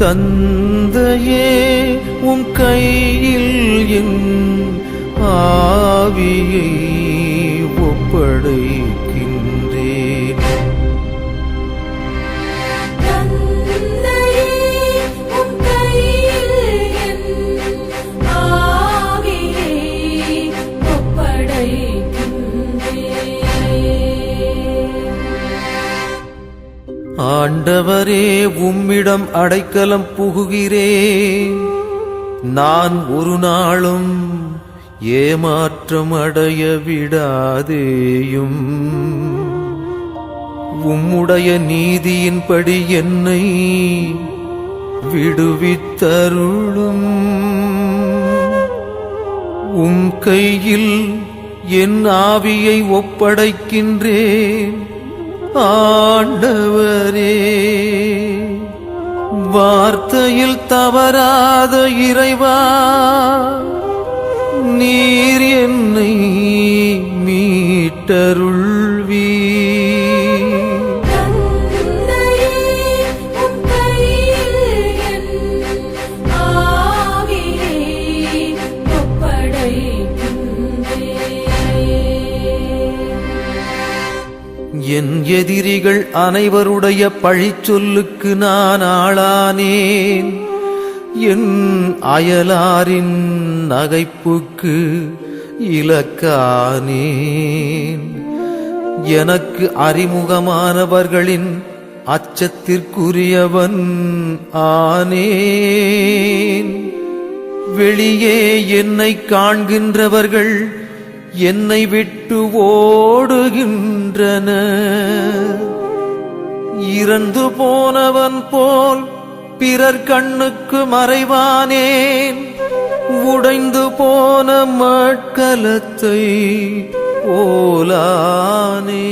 தந்தையே உம் கையில் என் ஆவியை ஒப்படைக்க ஆண்டவரே உம்மிடம் அடைக்கலம் புகுகிறேன் நான் ஒரு நாளும் ஏமாற்றம் அடைய விடாதேயும். உம்முடைய நீதியின்படி என்னை விடுவித்தருளும். உம் கையில் என் ஆவியை ஒப்படைக்கின்றேன். ஆண்டவரே வார்த்தையில் தவறாத இறைவா நீர் என்னை மீட்டர் என் எதிரிகள் அனைவருடைய பழிச்சொல்லுக்கு நான் ஆளானேன். என் அயலாரின் நகைப்புக்கு இலக்கானேன். எனக்கு அறிமுகமானவர்களின் அச்சத்திற்குரியவன் ஆனேன். வெளியே என்னை காண்கின்றவர்கள் என்னை விட்டு ஓடுகின்றன. இறந்து போனவன் போல் பிறர் கண்ணுக்கு மறைவானேன். உடைந்து போன மட்கலத்தை போலானே